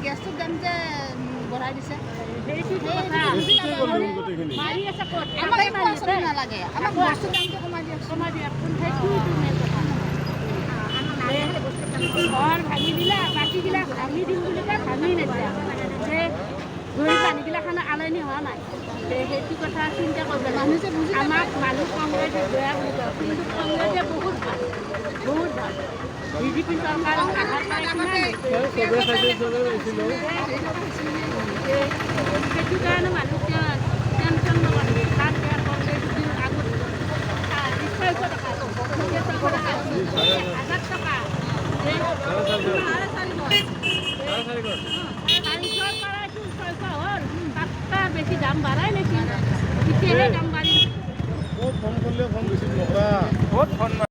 গেছটোৰ দাম যে বঢ়াই দিছে। আমাক একো মাৰি নালাগে। আমাক বস্তুৰ দামটো কমাই কথা। ঘৰ ভাঙি দিলা বাকীবিলাক ভাঙি দিম বুলি কয় ভাঙি নিদিয়া। যে ধৰি খানা আলনি হোৱা নাই। সেইটো কথা চিন্তা কৰিব মানুহে যে আমাক মানুহ কংগ্ৰেছে বেয়া বুলি কয়। কিন্তু কংগ্ৰেছে বহুত ভালো। বহুত ভালো। বেছি দাম বাঢ়াই নেকি দাম ক'ত ফোন কৰিলেও ফোন নকৰে